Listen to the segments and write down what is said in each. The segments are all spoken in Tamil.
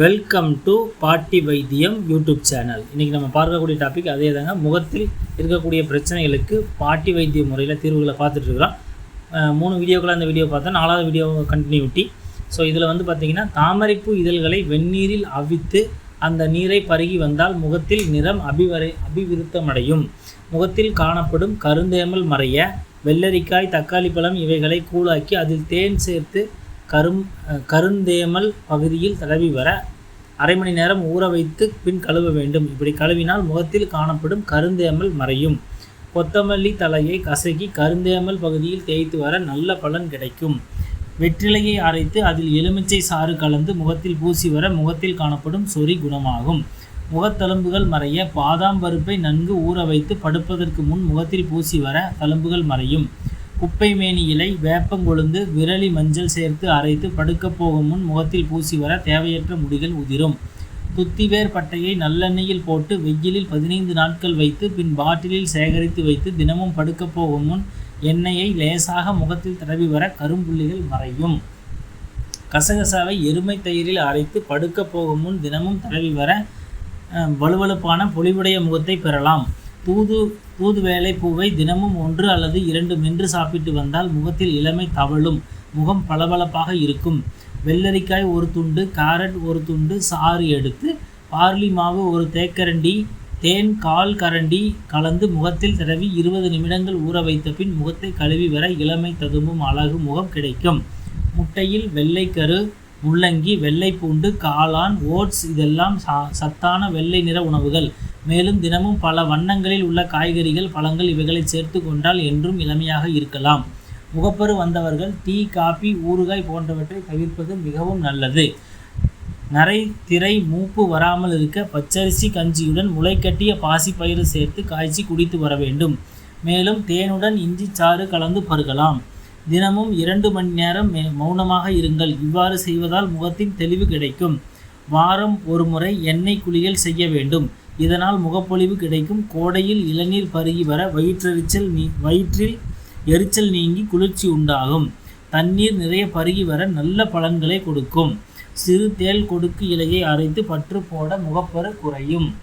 வெல்கம் டு பாட்டி வைத்தியம் யூடியூப் சேனல் இன்றைக்கி நம்ம பார்க்கக்கூடிய டாபிக் அதே தாங்க. முகத்தில் இருக்கக்கூடிய பிரச்சனைகளுக்கு பாட்டி வைத்திய முறையில் தீர்வுகளை பார்த்துட்ருக்குறோம் மூணு வீடியோக்களை அந்த வீடியோ பார்த்தோம் நாலாவது வீடியோ கண்டினியூட்டி ஸோ இதில் வந்து பார்த்திங்கன்னா தாமரைப்பூ இதழ்களை வெந்நீரில் அவித்து அந்த நீரை பருகி வந்தால் முகத்தில் நிறம் அபிவரை அபிவிருத்தமடையும். முகத்தில் காணப்படும் கருந்தேமல் மறைய வெள்ளரிக்காய் தக்காளி பழம் இவைகளை கூழாக்கி அதில் தேன் சேர்த்து கரும் கருந்தேமல் பகுதியில் தடவி வர அரை மணி நேரம் ஊற வைத்து பின் கழுவ வேண்டும். இப்படி கழுவினால் முகத்தில் காணப்படும் கருந்தேமல் மறையும். கொத்தமல்லி தலையை கசக்கி கருந்தேமல் பகுதியில் தேய்த்து வர நல்ல பலன் கிடைக்கும். வெற்றிலையை அரைத்து அதில் எலுமிச்சை சாறு கலந்து முகத்தில் பூசி வர முகத்தில் காணப்படும் சொறி குணமாகும். முகத்தழும்புகள் மறைய பாதாம் பருப்பை நன்கு ஊற வைத்து படுப்பதற்கு முன் முகத்தில் பூசி வர தழும்புகள் மறையும். குப்பைமேனி இலை வேப்பங்கொழுந்து விரலி மஞ்சள் சேர்த்து அரைத்து படுக்கப் போகும் முன் முகத்தில் பூசி வர தேவையற்ற முடிகள் உதிரும். துத்திவேர் பட்டையை நல்லெண்ணெயில் போட்டு வெயிலில் பதினைந்து நாட்கள் வைத்து பின் பாட்டிலில் சேகரித்து வைத்து தினமும் படுக்கப் போகும் முன் எண்ணெயை லேசாக முகத்தில் தடவி வர கரும்புள்ளிகள் மறையும். கசகசாவை எருமை தயிரில் அரைத்து படுக்கப் போகும் முன் தினமும் தடவி வர வலுவழுப்பான பொலிவுடைய முகத்தை பெறலாம். தூது தூது வேலை பூவை தினமும் ஒன்று அல்லது இரண்டு மென்று சாப்பிட்டு வந்தால் முகத்தில் இளமை தவழும். முகம் பளபளப்பாக இருக்கும். வெள்ளரிக்காய் ஒரு துண்டு கேரட் ஒரு துண்டு சாறு எடுத்து பார்லி மாவு ஒரு தேக்கரண்டி தேன் கால் கரண்டி கலந்து முகத்தில் தடவி இருபது நிமிடங்கள் ஊற வைத்த பின் முகத்தை கழுவி வர இளமை ததும்பும் அழகு முகம் கிடைக்கும். முட்டையில் வெள்ளைக்கரு முள்ளங்கி வெள்ளை பூண்டு காளான் ஓட்ஸ் இதெல்லாம் சத்தான வெள்ளை நிற உணவுகள். மேலும் தினமும் பல வண்ணங்களில் உள்ள காய்கறிகள் பழங்கள் இவைகளை சேர்த்து கொண்டால் என்றும் இளமையாக இருக்கலாம். முகப்பரு வந்தவர்கள் டீ காபி ஊறுகாய் போன்றவற்றை தவிர்ப்பது மிகவும் நல்லது. நரை திரை மூப்பு வராமல் இருக்க பச்சரிசி கஞ்சியுடன் முளைக்கட்டிய பாசிப்பயிறு சேர்த்து காய்ச்சி குடித்து வர வேண்டும். மேலும் தேனுடன் இஞ்சி சாறு கலந்து பருகலாம். தினமும் இரண்டு மணி நேரம் மௌனமாக இருங்கள். இவ்வாறு செய்வதால் முகத்தின் தெளிவு கிடைக்கும். வாரம் ஒரு முறை எண்ணெய் குளியல் செய்ய வேண்டும். இதனால் முகப்பொலிவு கிடைக்கும். கோடையில் இளநீர் பருகி வர வயிற்றெரிச்சல் நீ வயிற்றில் எரிச்சல் நீங்கி குளிர்ச்சி உண்டாகும். தண்ணீர் நிறைய பருகி வர நல்ல பலன்களை கொடுக்கும். சிறு தேல் கொடுக்கு இலையை அரைத்து பற்று போட முகப்பரு குறையும்.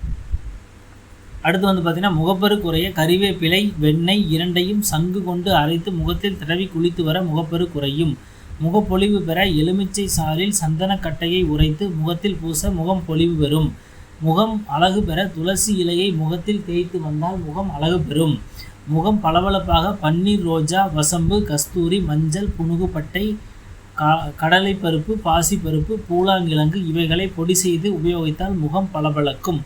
அடுத்து வந்து பார்த்திங்கன்னா முகப்பரு குறைய கறிவேப்பிலை வெண்ணெய் இரண்டையும் சங்கு கொண்டு அரைத்து முகத்தில் தடவி குளித்து வர முகப்பரு குறையும். முகப்பொலிவு பெற எலுமிச்சை சாறில் சந்தனக்கட்டையை உரைத்து முகத்தில் பூச முகம் பொலிவு பெறும். முகம் அழகு பெற துளசி இலையை முகத்தில் தேய்த்து வந்தால் முகம் அழகு பெறும். முகம் பளபளப்பாக பன்னீர் ரோஜா வசம்பு கஸ்தூரி மஞ்சள் புனுகுப்பட்டை கா கடலைப்பருப்பு பாசிப்பருப்பு பூலாங்கிழங்கு இவைகளை பொடி செய்து உபயோகித்தால் முகம் பளபளக்கும்.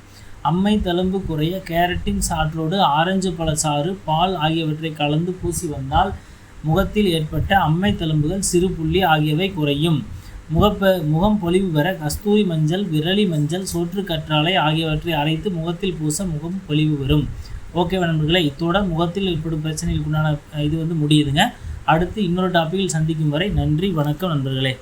அம்மை தழும்பு குறைய கேரட்டின் சாற்றோடு ஆரஞ்சு பழச்சாறு பால் ஆகியவற்றை கலந்து பூசி வந்தால் முகத்தில் ஏற்பட்ட அம்மை தழும்புகள் சிறு புள்ளி ஆகியவை குறையும். முகப்ப முகம் பொலிவு பெற கஸ்தூரி மஞ்சள் விரலி மஞ்சள் சோற்று கற்றாழை ஆகியவற்றை அரைத்து முகத்தில் பூச முகம் பொலிவு வரும் ஓகே நண்பர்களே இத்தோட முகத்தில் ஏற்படும் பிரச்சனைகளுக்குண்டான இது வந்து முடியுதுங்க. அடுத்து இன்னொரு டாப்பிக்கில் சந்திக்கும் வரை நன்றி வணக்கம் நண்பர்களே.